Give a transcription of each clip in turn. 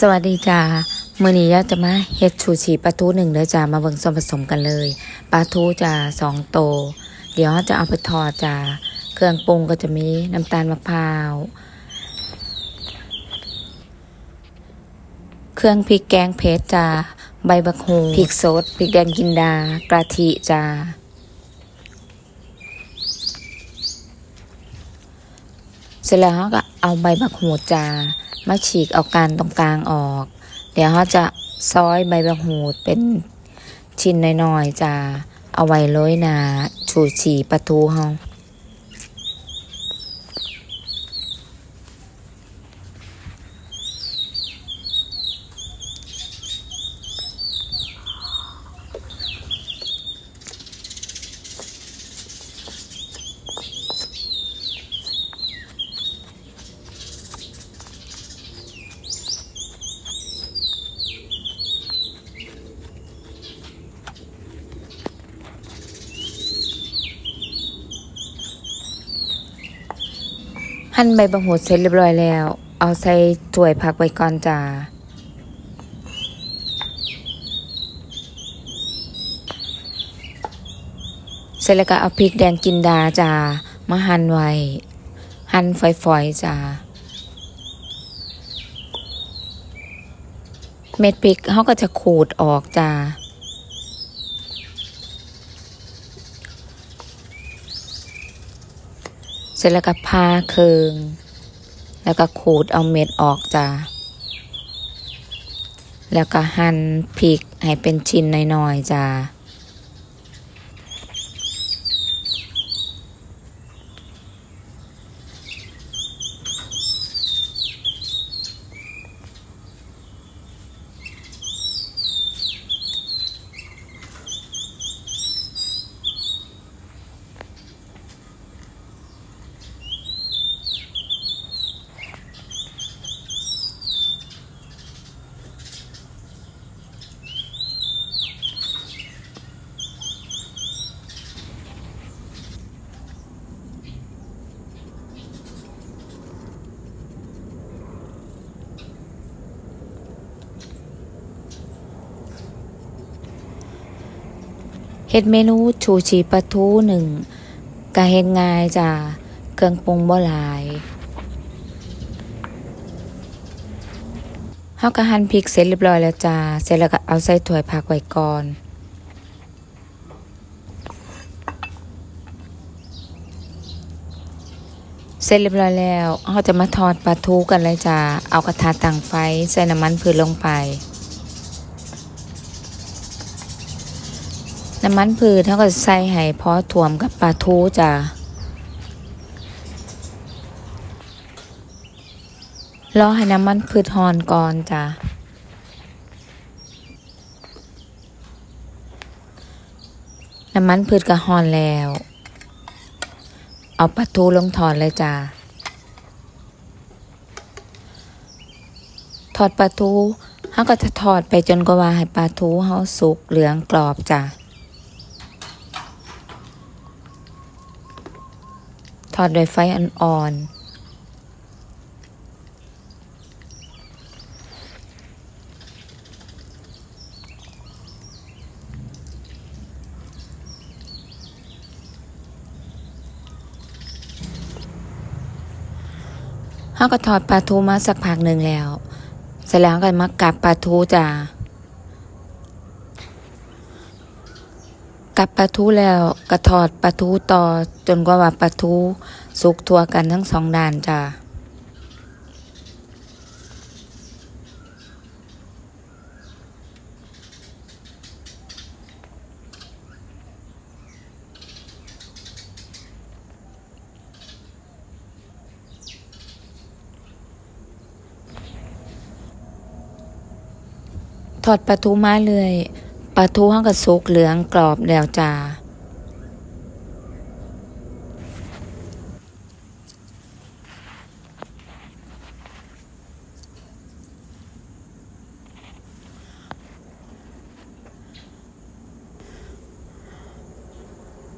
สวัสดีจ้ามื่อนี้ยาจะมาเฮ็ดชูชีปลาทูหนึ่งเด้อจ้ามาเบิ่งส่วนผสมกันเลยปลาทูจ้าสองโต เดี๋ยวจะเอาไปทอดจ้าเครื่องปรุงก็จะมีน้ำตาลมะพร้าว เครื่องพริกแกงเผ็ดจ้าใบบักฮูพริกสดพริกแดงกินดากระทิจ้าเสร็จแล้วก็เอาใบบักหูจ้า มาฉีกเอาการตรงกลางออก เดี๋ยวเขาจะซอยใบบะหูดเป็นชิ้นน้อยๆจะเอาไว้โรยหนาชูชีปลาทูเฮา หั่นใบบังหูดเสร็จเรียบร้อยแล้ว เอาใส่ถ้วยพักไว้ก่อนจ้าเสร็จแล้วก็เอาพริกแดงกินดาจ้ามาหั่นไว้ หั่นฝอยๆจ้าเม็ดพริกเขาก็จะขูดออกจ้า เสร็จแล้วก็พาเคืองแล้วก็ขูดเอาเม็ดออกจ้าแล้วก็หั่นพริกให้เป็นชิ้นน้อยๆจ้า ฮ็ดเมนูชูชีปลาทูหนึ่งก็เฮ็ดง่ายจ้าเครื่องปรุงบ่หลายเฮาก็หั่นพริกเสร็จเรียบร้อยแล้วจ้าเสร็จแล้วก็เอาใส่ถ้วยพักไว้ก่อนเสร็จเรียบร้อยแล้วเราจะมาทอดปลาทูกันเลยจ้า เอากระทะตั้งไฟ ใส่น้ำมันพืชลงไป น้ำมันพืชเขาก็ใส่ให้พอถ่วมกับปลาทูจ้ะรอให้น้ำมันพืชหอนก่อนจ้ะน้ำมันพืชก็หอนแล้ว เอาปลาทูลงถอดเลยจ้ะถอดปลาทูเขาก็จะถอดไปจนกว่าให้ปลาทูเขาสุกเหลืองกรอบจ้ะ ทอดด้วยไฟอ่อนๆเขาก็ทอดปลาทูมาสักพักหนึ่งแล้ว เสร็จแล้วก็มากลับปลาทูจ้ะ กับปลาทูแล้วก็ทอดปลาทูต่อจนกว่าว่าปลาทูสุกทั่วกันทั้งสองด้านจ้ะทอดปลาทูมาเลย ปลาทูห้องกระสุกเหลืองกรอบแล้วจ้า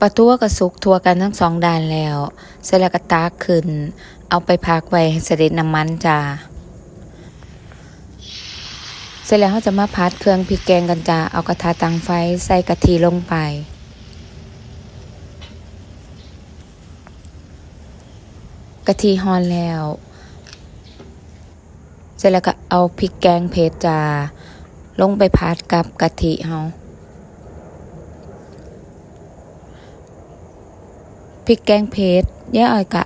ปลาทูก็สุกทั่วกันทั้งสองด้านแล้ว เสร็จแล้วก็ตากขึ้น เอาไปพักไว้ให้เสด็จน้ำมันจ้า เสร็จแล้วเราจะมาพัดเครื่องพริกแกงกันจ้าเอากระทะตั้งไฟใส่กะทิลงไป กะทิฮอนแล้ว เสร็จแล้วก็เอาพริกแกงเผ็ดจ้าลงไปพัดกับกะทิเฮาพริกแกงเผ็ดย่อ้อยกะ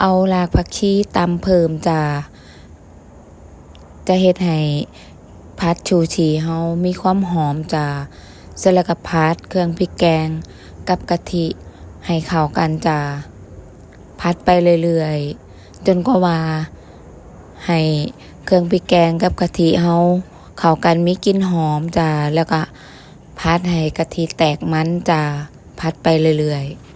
เอารากผักชีตำเพิ่มจ้าจะเฮ็ดให้ พัดชูชีเฮามีความหอมจ้าเสร็จแล้วก็พัดเครื่องพริกแกง กับกะทิให้เข้ากันจ้าพัดไปเรื่อยๆ จนกว่าให้เครื่องพริกแกงกับกะทิเฮาเข้ากันมีกลิ่นหอมจ้าแล้วก็พัดให้กะทิแตกมันจ้าพัดไปเรื่อยๆ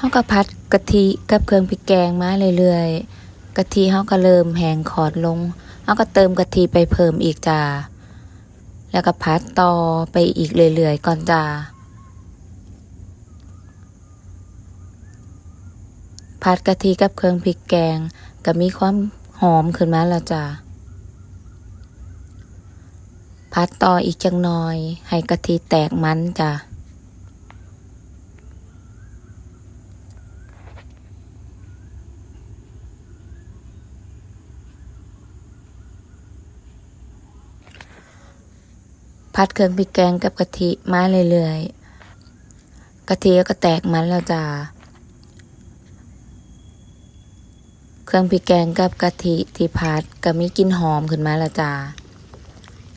เฮาก็พัดกะทิกับเครื่องพริกแกงมาเรื่อยๆกะทิเฮาก็เริ่มแห้งขอดลงเฮาก็เติมกะทิไปเพิ่มอีกจ้าแล้วก็พัดต่อไปอีกเรื่อยๆก่อนจ้าพัดกะทิกับเครื่องพริกแกงก็มีความหอมขึ้นมาแล้วจ้าพัดต่ออีกจังหน่อย ให้กะทิแตกมันจ้า พัดเครื่องพริกแกงกับกะทิมาเรื่อยๆกะทิก็แตกมันแล้วจ้าเครื่องพริกแกงกับกะทิที่พัดก็มีกลิ่นหอมขึ้นมาแล้วจ้า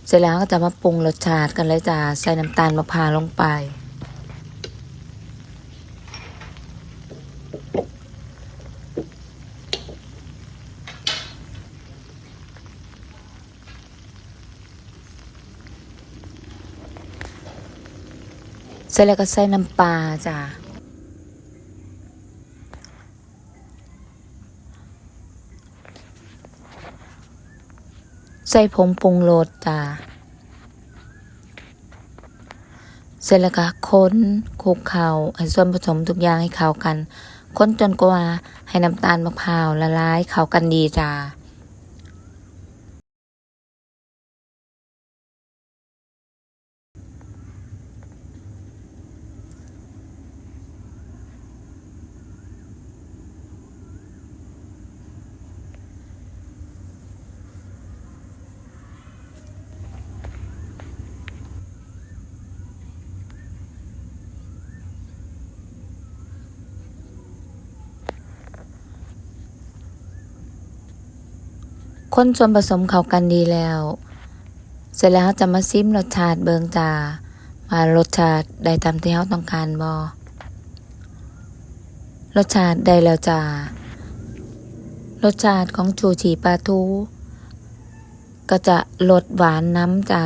เสร็จแล้วก็จะมาปรุงรสชาติกันเลยจ้าใส่น้ำตาลมะพร้าวลงไป เสร็จแล้วก็ใส่น้ำปลาจ้าใส่ผงปรุงรสจ้าเสร็จแล้วก็ค้นคลุกเคล้าให้ส่วนผสมทุกอย่างให้เข้ากัน ค้นจนกว่าให้น้ำตาลมะพร้าวละลายเข้ากันดีจ้า คนส่วนผสมเข้ากันดีแล้ว เสร็จแล้วจะมาซิมรสชาติเบิงจาว่ารสชาติได้ตามที่เราต้องการบ่รสชาติได้แล้วจ้ารสชาติของชูชีปลาทู ก็จะลดหวานน้ำจ้า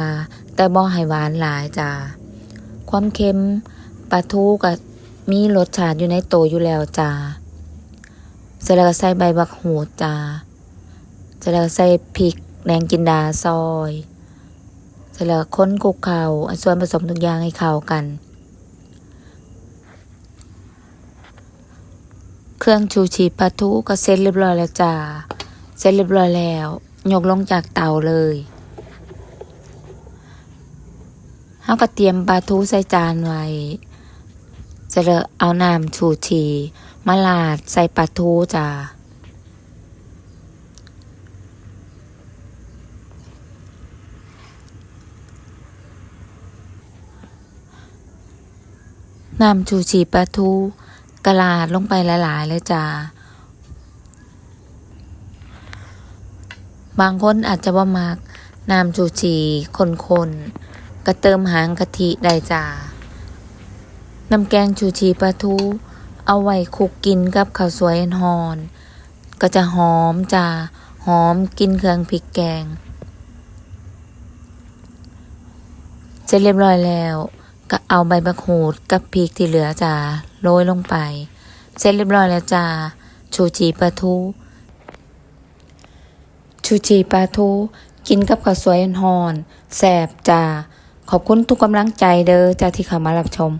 แต่บ่ให้หวานหลายจ้าความเค็มปลาทูก็มีรสชาติอยู่ในโตอยู่แล้วจ้าเสร็จแล้วก็ใส่ใบบักหูดจ้า เสร็จแล้วใส่พริกแดงจินดาซอยเสร็จแล้วค้นคลุกเคล้าเอาส่วนผสมทุกอย่างให้เข้ากัน เครื่องชูชีปลาทูก็เสร็จเรียบร้อยแล้วจ้าเสร็จเรียบร้อยแล้วยกลงจากเตาเลยเฮาก็เตรียมปลาทูใส่จานไว้เสร็จแล้วเอาน้ำชูชีมาลาดใส่ปลาทูจ้า นำชูชีปลาทูกระลาดลงไปหลายๆเลยจ้าบางคนอาจจะว่ามักนำชูชีคนๆก็เติมหางกะทิได้จ้าน้ำแกงชูชีปลาทูเอาไว้คลุกกินกับข้าวสวยหอน ก็จะหอมจ้าหอมกินเครื่องพริกแกง เสร็จเรียบร้อยแล้ว ก็เอาใบมะกรูดกับพริกที่เหลือจ้าโรยลงไป เสร็จเรียบร้อยแล้วจ้าชูชีปลาทูชูชีปลาทูกินกับข้าวสวยหอนแสบจ้าขอบคุณทุกกำลังใจเด้อจ้าที่เข้ามารับชม